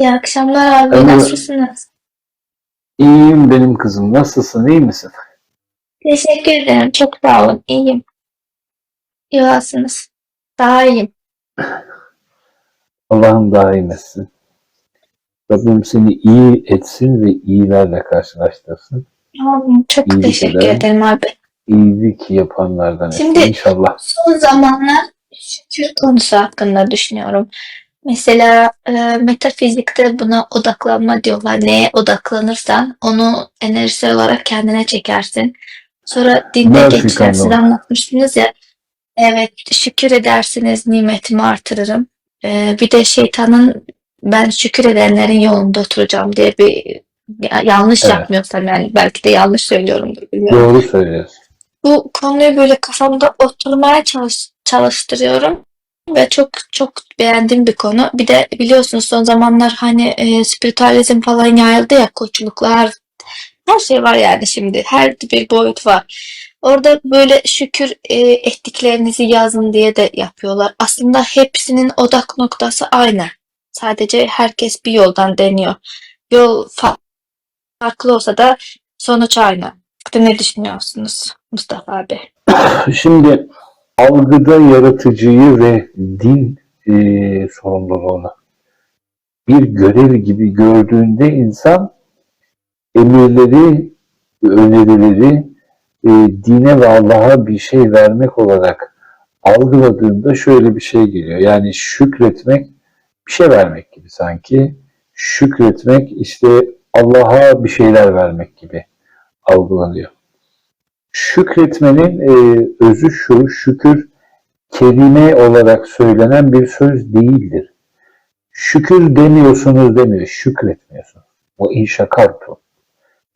İyi akşamlar abi. Alo. Nasılsınız? İyiyim benim kızım. Nasılsın? iyi misin? Teşekkür ederim. Çok sağ olun. İyiyim. İyi olasınız. Daha iyiyim. Allah'ım daim etsin. Rabbim seni iyi etsin ve iyilerle karşılaştırsın. Çok İyilik teşekkür ederim. ederim abi. İyilik yapanlardan etsin Şimdi- inşallah. Son zamanlar şükür konusu hakkında düşünüyorum. Mesela e, metafizikte buna odaklanma diyorlar. Neye odaklanırsan onu enerjisel olarak kendine çekersin. Sonra dinde Gerçekten geçer. Siz doğru. anlatmıştınız ya. Evet, şükür edersiniz, nimetimi artırırım. E, bir de şeytanın ben şükür edenlerin yolunda oturacağım diye bir ya- yanlış Evet. yapmıyorsam yani belki de yanlış söylüyorumdur bilmiyorum Doğru söylüyorsun. bu konuyu böyle kafamda oturmaya çalış, çalıştırıyorum ve çok çok beğendiğim bir konu. Bir de biliyorsunuz son zamanlar hani e, spiritüalizm falan yayıldı ya koçluklar her şey var yani şimdi her bir boyut var. Orada böyle şükür e, ettiklerinizi yazın diye de yapıyorlar. Aslında hepsinin odak noktası aynı. Sadece herkes bir yoldan deniyor. Yol fa- farklı olsa da sonuç aynı. Ne düşünüyorsunuz Mustafa abi? Şimdi algıda yaratıcıyı ve din e, sorumluluğunu bir görev gibi gördüğünde insan emirleri, önerileri e, dine ve Allah'a bir şey vermek olarak algıladığında şöyle bir şey geliyor. Yani şükretmek bir şey vermek gibi sanki. Şükretmek işte Allah'a bir şeyler vermek gibi algılanıyor. Şükretmenin e, özü şu, şükür kelime olarak söylenen bir söz değildir. Şükür demiyorsunuz demiyor, şükretmiyorsunuz. O inşakartu.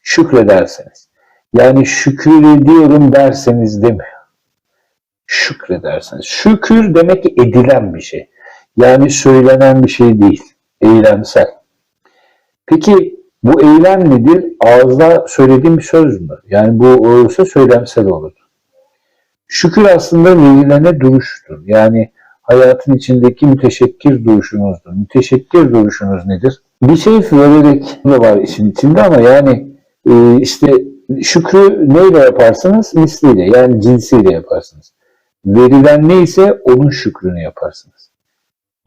Şükrederseniz. Yani şükür ediyorum derseniz demiyor. Şükrederseniz. Şükür demek ki edilen bir şey. Yani söylenen bir şey değil. Eylemsel. Peki bu eylem nedir? Ağızda söylediğim bir söz mü? Yani bu olursa söylemsel olur. Şükür aslında verilene duruştur. Yani hayatın içindeki müteşekkir duruşunuzdur. Müteşekkir duruşunuz nedir? Bir şey vererek de var işin içinde ama yani e, işte şükrü neyle yaparsınız? Misliyle yani cinsiyle yaparsınız. Verilen neyse onun şükrünü yaparsınız.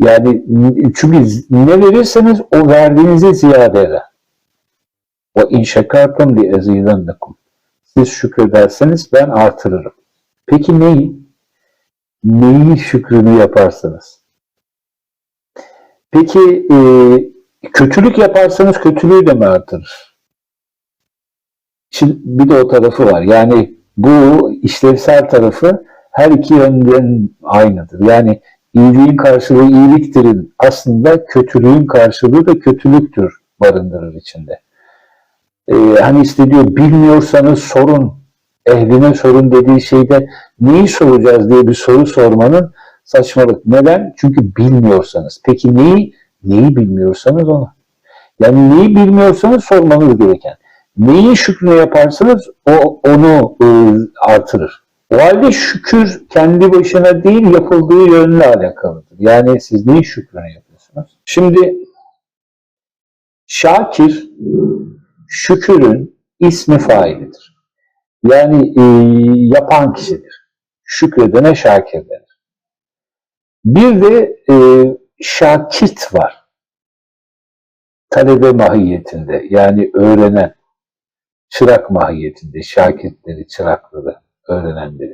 Yani çünkü ne verirseniz o verdiğinize ziyade eder. O şekartum li ezidennekum. Siz şükrederseniz ben artırırım. Peki neyi? Neyi şükrünü yaparsanız? Peki e, kötülük yaparsanız kötülüğü de mi artırır? Şimdi bir de o tarafı var. Yani bu işlevsel tarafı her iki yönden aynıdır. Yani iyiliğin karşılığı iyiliktirin. Aslında kötülüğün karşılığı da kötülüktür barındırır içinde. Ee, hani işte diyor bilmiyorsanız sorun, ehline sorun dediği şeyde neyi soracağız diye bir soru sormanın saçmalık. Neden? Çünkü bilmiyorsanız. Peki neyi? Neyi bilmiyorsanız onu. Yani neyi bilmiyorsanız sormanız gereken. Neyin şükrünü yaparsanız o onu e, artırır. O halde şükür kendi başına değil yapıldığı yönle alakalıdır. Yani siz neyin şükrünü yapıyorsunuz? Şimdi Şakir şükürün ismi failidir. Yani e, yapan kişidir. Şükredene şakir denir. Bir de e, şakit var. Talebe mahiyetinde yani öğrenen, çırak mahiyetinde, şakirtleri, çırakları, öğrenenleri.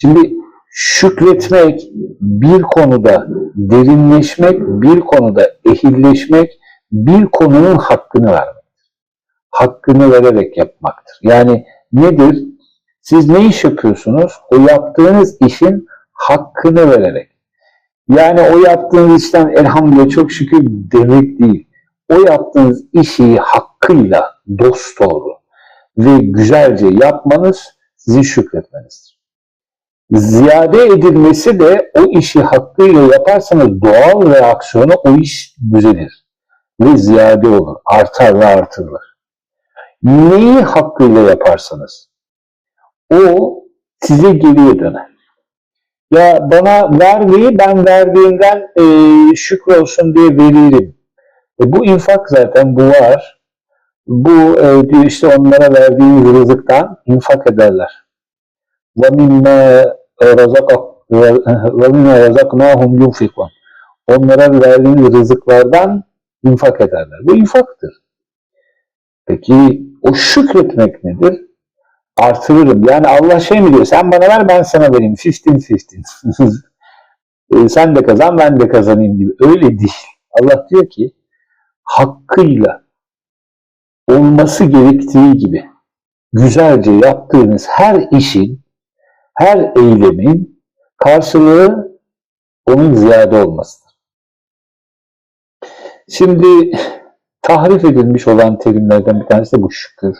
Şimdi şükretmek bir konuda derinleşmek, bir konuda ehilleşmek, bir konunun hakkını vermek. Hakkını vererek yapmaktır. Yani nedir? Siz ne iş yapıyorsunuz? O yaptığınız işin hakkını vererek. Yani o yaptığınız işten elhamdülillah çok şükür demek değil. O yaptığınız işi hakkıyla dosdoğru ve güzelce yapmanız sizin şükretmenizdir. Ziyade edilmesi de o işi hakkıyla yaparsanız doğal reaksiyonu o iş düzelir ve ziyade olur, artar ve artırılır neyi hakkıyla yaparsanız o size geriye döner. Ya bana verdiği ben verdiğimden e, şükür olsun diye veririm. E, bu infak zaten bu var. Bu e, işte onlara verdiği rızıktan infak ederler. وَمِمَّا رَزَقْنَاهُمْ يُنْفِقُونَ Onlara verdiğiniz rızıklardan infak ederler. Bu infaktır. Peki o şükretmek nedir? Artırırım. Yani Allah şey mi diyor? Sen bana ver ben sana vereyim. 15-15. E, sen de kazan ben de kazanayım gibi. Öyle değil. Allah diyor ki hakkıyla olması gerektiği gibi güzelce yaptığınız her işin, her eylemin karşılığı onun ziyade olmasıdır. Şimdi tahrif edilmiş olan terimlerden bir tanesi de bu şükür,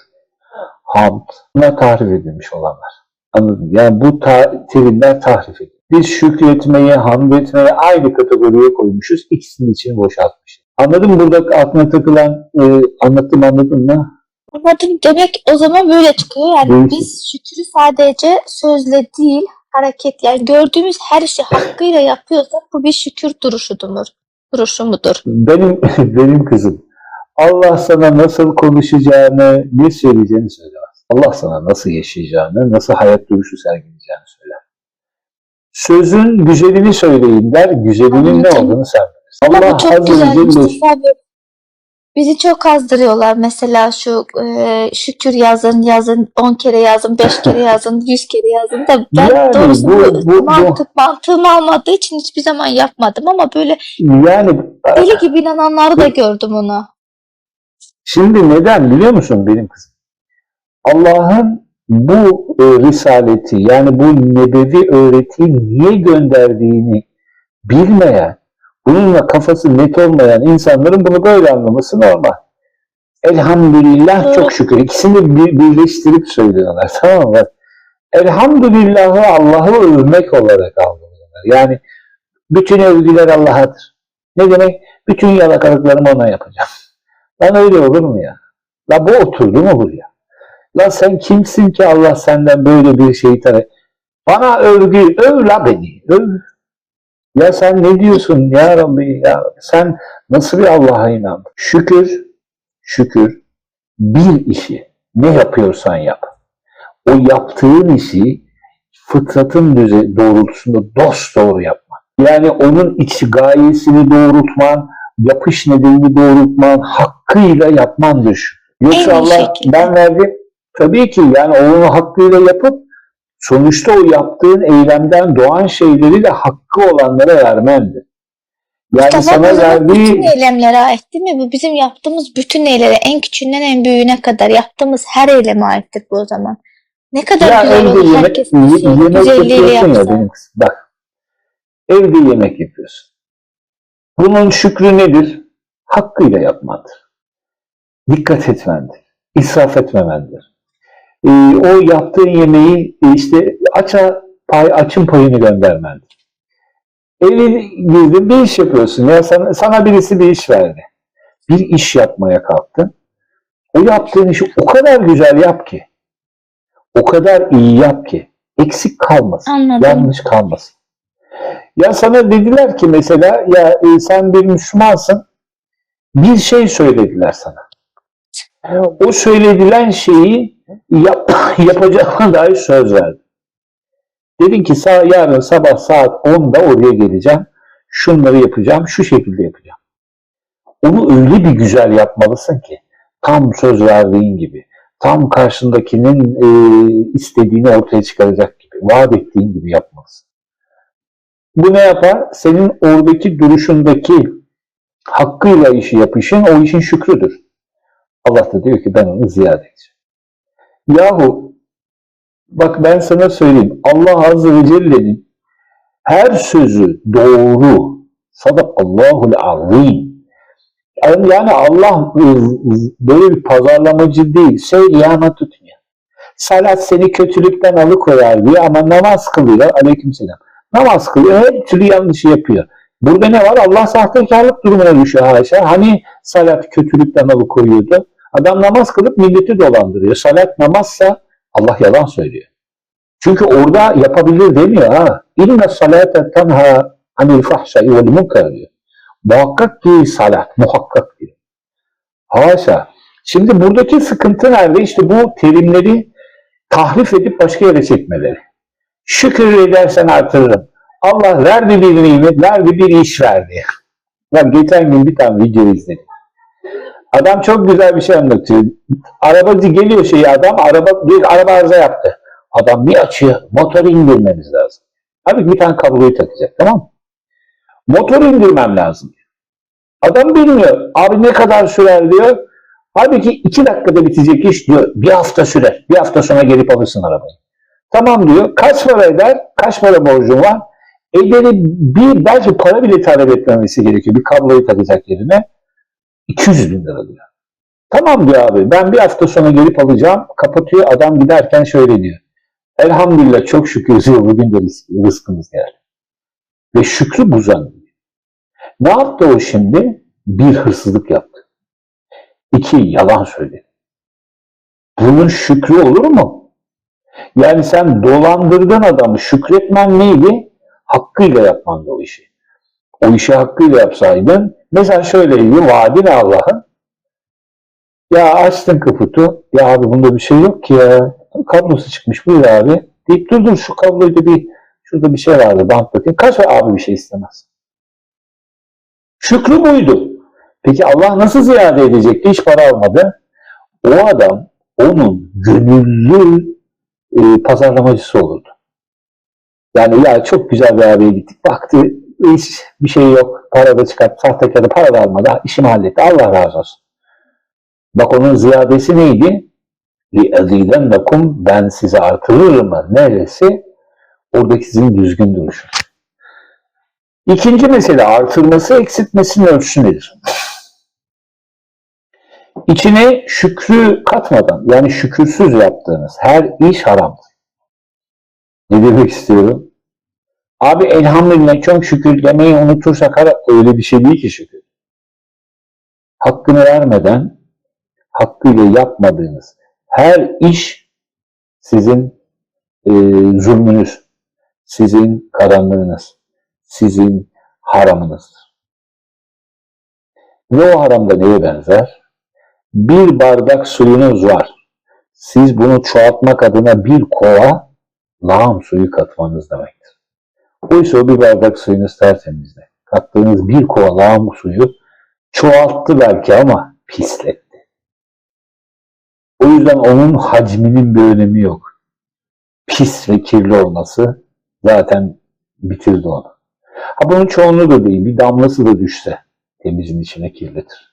hamd. Bunlar tahrif edilmiş olanlar. Anladın mı? Yani bu ta- terimler tahrif edilmiş. Biz şükretmeyi, hamd etmeyi aynı kategoriye koymuşuz. İkisinin içini boşaltmışız. Anladın mı burada aklına takılan e, anlattım anladın mı? Anladım. Demek o zaman böyle çıkıyor. Yani Evet. biz şükrü sadece sözle değil, hareket yani gördüğümüz her şey hakkıyla yapıyorsak bu bir şükür duruşudur. Duruşu mudur? Benim benim kızım Allah sana nasıl konuşacağını, ne söyleyeceğini söylemez. Allah sana nasıl yaşayacağını, nasıl hayat duruşu sergileyeceğini söyler. Sözün güzelini söyleyin der, güzelinin ne olduğunu sen bilirsin. Ama Allah bu çok güzel Mustafa abi. Bizi çok azdırıyorlar mesela şu e, şükür yazın yazın 10 kere yazın 5 kere yazın 100 kere yazın da ben Yani doğrusu bu- bu, bu- bu- mantık mantığım almadığı için hiçbir zaman yapmadım ama böyle yani deli gibi inananları da gördüm ona. Şimdi neden biliyor musun benim kızım? Allah'ın bu e, risaleti yani bu nebevi öğretiyi niye gönderdiğini bilmeyen, bununla kafası net olmayan insanların bunu böyle anlaması normal. Elhamdülillah Evet. çok şükür. İkisini bir, birleştirip söylüyorlar. Tamam mı? Elhamdülillahı Allah'ı övmek olarak algılıyorlar. Yani bütün övgüler Allah'adır. Ne demek? Bütün yalakalıklarımı ona yapacağım. Lan öyle olur mu ya? La bu oturdu mu buraya? La sen kimsin ki Allah senden böyle bir şey talep? Bana övgü, öv la beni, öv. Ya sen ne diyorsun ya Rabbi ya? Sen nasıl bir Allah'a inandın? Şükür, şükür bir işi ne yapıyorsan yap. O yaptığın işi fıtratın doğrultusunda dost doğru yapman. Yani onun iç gayesini doğrultman, yapış nedenini doğrultman, hakkıyla yapmandır. Yoksa En Allah şekilde. ben verdim. Tabii ki yani onu hakkıyla yapıp sonuçta o yaptığın eylemden doğan şeyleri de hakkı olanlara vermendir. Yani Mustafa sana zaman bütün verdiği eylemlere ait değil mi? Bu bizim yaptığımız bütün eylere en küçüğünden en büyüğüne kadar yaptığımız her eyleme aittir bu o zaman. Ne kadar ya güzel olur yemek, herkes yemek güzelliğiyle ya yapsa. Bak evde yemek yapıyorsun. Bunun şükrü nedir? Hakkıyla yapmandır. Dikkat etmendir. İsraf etmemendir. Ee, o yaptığın yemeği e, işte aça pay, açın payını göndermendir. Eve girdin bir iş yapıyorsun ya sana, sana birisi bir iş verdi. Bir iş yapmaya kalktın. O yaptığın işi o kadar güzel yap ki, o kadar iyi yap ki eksik kalmasın, Anladım. yanlış kalmasın. Ya sana dediler ki mesela ya e, sen bir Müslümansın, bir şey söylediler sana. O söyledilen şeyi yap, yapacağına dair söz verdin. Dedin ki sağ, yarın sabah saat 10'da oraya geleceğim. Şunları yapacağım, şu şekilde yapacağım. Onu öyle bir güzel yapmalısın ki tam söz verdiğin gibi, tam karşındakinin e, istediğini ortaya çıkaracak gibi, vaat ettiğin gibi yapmalısın. Bu ne yapar? Senin oradaki duruşundaki hakkıyla işi yapışın o işin şükrüdür. Allah da diyor ki ben onu ziyade edeceğim. Yahu bak ben sana söyleyeyim. Allah Azze ve Celle'nin her sözü doğru. Sadakallahul azim. Yani Allah böyle bir pazarlamacı değil. Söyleyene tutmuyor. Salat seni kötülükten alıkoyar diyor ama namaz kılıyor. Aleykümselam. Namaz kılıyor. Her türlü yanlışı yapıyor. Burada ne var? Allah sahtekarlık durumuna düşüyor haşa. Hani salat kötülükten alıkoyuyordu. Adam namaz kılıp milleti dolandırıyor. Salat namazsa Allah yalan söylüyor. Çünkü orada yapabilir demiyor ha. İnne salate tenha anil fahşai vel munkar diyor. Muhakkak ki salat, muhakkak diyor. Haşa. Şimdi buradaki sıkıntı nerede? İşte bu terimleri tahrif edip başka yere çekmeleri. Şükür edersen artırırım. Allah verdi bir nimet, verdi bir iş verdi. Bak geçen gün bir tane video izledim. Adam çok güzel bir şey anlatıyor. Arabacı geliyor şey adam, araba bir araba arıza yaptı. Adam bir açıyor, motoru indirmemiz lazım. Abi bir tane kabloyu takacak tamam mı? Motoru indirmem lazım. Adam bilmiyor. Abi ne kadar sürer diyor. Halbuki iki dakikada bitecek iş diyor. Bir hafta sürer. Bir hafta sonra gelip alırsın arabayı. Tamam diyor. Kaç para eder? Kaç para borcun var? Ederi bir belki para bile talep etmemesi gerekiyor. Bir kabloyu takacak yerine. 200 bin lira diyor. Tamam diyor abi. Ben bir hafta sonra gelip alacağım. Kapatıyor. Adam giderken şöyle diyor. Elhamdülillah çok şükür diyor. Bugün de rızk- rızkımız geldi. Ve şükrü buzan. Ne yaptı o şimdi? Bir hırsızlık yaptı. İki yalan söyledi. Bunun şükrü olur mu? Yani sen dolandırdın adamı. Şükretmen neydi? Hakkıyla yapman o işi. O işi hakkıyla yapsaydın mesela şöyleydi. Vaadi ne Allah'ın? Ya açtın kaputu. Ya abi bunda bir şey yok ki ya. Kablosu çıkmış buyur abi. Deyip dur dur şu kabloyu da bir şurada bir şey vardı bant bakayım. Kaç abi bir şey istemez. Şükrü buydu. Peki Allah nasıl ziyade edecekti? Hiç para almadı. O adam onun gönüllü e, pazarlamacısı olurdu. Yani ya çok güzel bir abiye gittik. Baktı hiç bir şey yok. Para da çıkart, sahtekarı para da almadı. İşimi halletti. Allah razı olsun. Bak onun ziyadesi neydi? لِاَذ۪يلَنَّكُمْ Ben size artırırım. Neresi? Oradaki sizin düzgün duruşun. İkinci mesele artırması eksiltmesinin ölçüsü nedir? İçine şükrü katmadan yani şükürsüz yaptığınız her iş haramdır. Ne demek istiyorum? Abi elhamdülillah çok şükür demeyi unutursak öyle bir şey değil ki şükür. Hakkını vermeden hakkıyla yapmadığınız her iş sizin e, zulmünüz, sizin karanlığınız, sizin haramınızdır. Ve o haramda neye benzer? Bir bardak suyunuz var. Siz bunu çoğaltmak adına bir kova lağım suyu katmanız demektir. Oysa o bir bardak suyunuz tertemizdi. Kattığınız bir kova lağım suyu çoğalttı belki ama pisletti. O yüzden onun hacminin bir önemi yok. Pis ve kirli olması zaten bitirdi onu. Ha bunun çoğunluğu da değil. Bir damlası da düşse temizin içine kirletir.